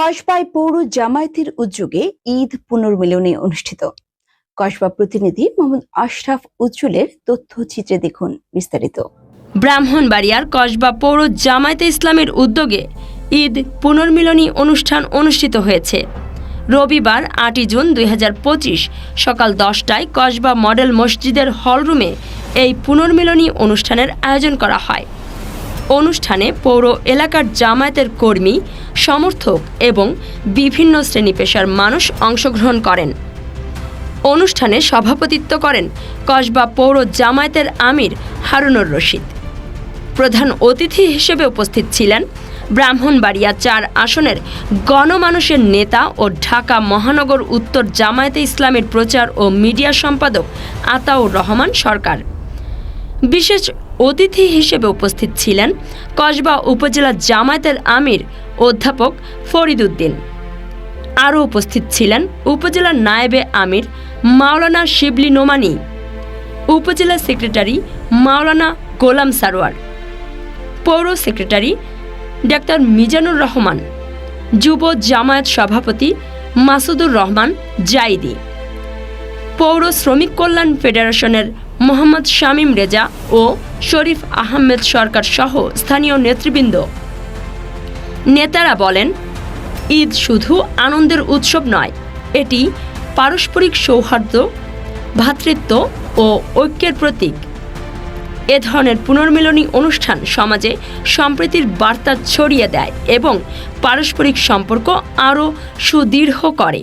কসবায় পৌর জামায়াতের উদ্যোগে ঈদ পুনর্মিলনী অনুষ্ঠিত। কসবা প্রতিনিধি মোহাম্মদ আশরাফ উজ্জ্বলের তথ্যচিত্রে দেখুন বিস্তারিত। ব্রাহ্মণবাড়িয়ার কসবা পৌর জামায়াতে ইসলামের উদ্যোগে ঈদ পুনর্মিলনী অনুষ্ঠান অনুষ্ঠিত হয়েছে। রবিবার আটই জুন দুই হাজার পঁচিশ সকাল দশটায় কসবা মডেল মসজিদের হলরুমে এই পুনর্মিলনী অনুষ্ঠানের আয়োজন করা হয়। অনুষ্ঠানে পৌর এলাকার জামায়াতের কর্মী, সমর্থক এবং বিভিন্ন শ্রেণি পেশার মানুষ অংশগ্রহণ করেন। অনুষ্ঠানে সভাপতিত্ব করেন কসবা পৌর জামায়াতের আমির হারুনুর রশিদ। প্রধান অতিথি হিসেবে উপস্থিত ছিলেন ব্রাহ্মণবাড়িয়া চার আসনের গণমানুষের নেতা ও ঢাকা মহানগর উত্তর জামায়াতে ইসলামের প্রচার ও মিডিয়া সম্পাদক আতাউর রহমান সরকার। বিশেষ অতিথি হিসেবে উপস্থিত ছিলেন কসবা উপজেলা জামায়াতের আমির অধ্যাপক ফরিদ উদ্দিন আরও উপস্থিত ছিলেন উপজেলার নায়েবে আমির মাওলানা শিবলি নোমানি, উপজেলা সেক্রেটারি মাওলানা গোলাম সারোয়ার, পৌর সেক্রেটারি ডাক্তার মিজানুর রহমান, যুব জামায়াত সভাপতি মাসুদুর রহমান জাইদি, পৌর শ্রমিক কল্যাণ ফেডারেশনের মোহাম্মদ শামীম রেজা ও শরীফ আহমেদ সরকার সহ স্থানীয় নেতৃবৃন্দ। নেতারা বলেন, ঈদ শুধু আনন্দের উৎসব নয়, এটি পারস্পরিক সৌহার্দ্য ভ্রাতৃত্ব ও ঐক্যের প্রতীক। এ ধরনের পুনর্মিলনী অনুষ্ঠান সমাজে সম্প্রীতির বার্তা ছড়িয়ে দেয় এবং পারস্পরিক সম্পর্ক আরও সুদৃঢ় করে।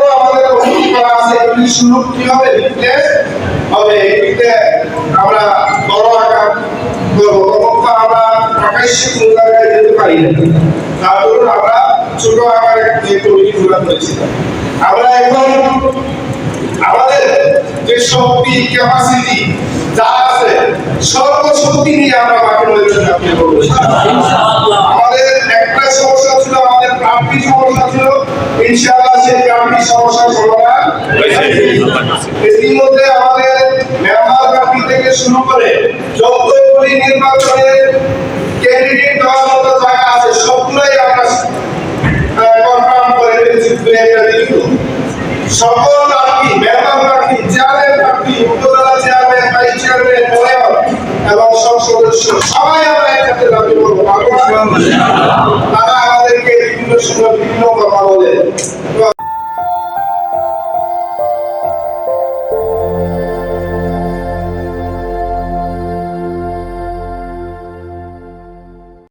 আছে এগুলি শুরু কি হবে ফিটনেস হবে এগুলিতে আমরা বড় আকার করব। তখন আমরা প্রকাশ্যে কোন জায়গায় যেতে পারি না। তার জন্য আমরা ছোট আকারে যে কমিটিগুলো করেছিলাম আমরা এখন আমাদের যে শক্তি ক্যাপাসিটি যা আছে সর্বশক্তি নিয়ে আমরা বাকি আমাদের একটা সমস্যা ছিল আমাদের প্রাপ্তি সমস্যা ছিল। ইনশাআল্লাহ সেই প্রাপ্তি সমস্যা সমাধান এরই আমাদের মেম্বার পার্টি থেকে শুরু করে যতগুলি নির্বাচনের ক্যান্ডিডেট দেওয়ার মতো জায়গা আছে, সবগুলোই আমরা কনফার্ম করে ফেলেছি দু একটা দিকে সকল প্রার্থী মেম্বার প্রার্থী চেয়ারম্যান প্রার্থী উপজেলা চেয়ারম্যান, ভাইস চেয়ারম্যান মেয়র এবং সব সদস্য, সবাই আমরা একসাথে দাবি করব। তারা আমাদেরকে বিভিন্ন সময় বিভিন্ন কথা বলে।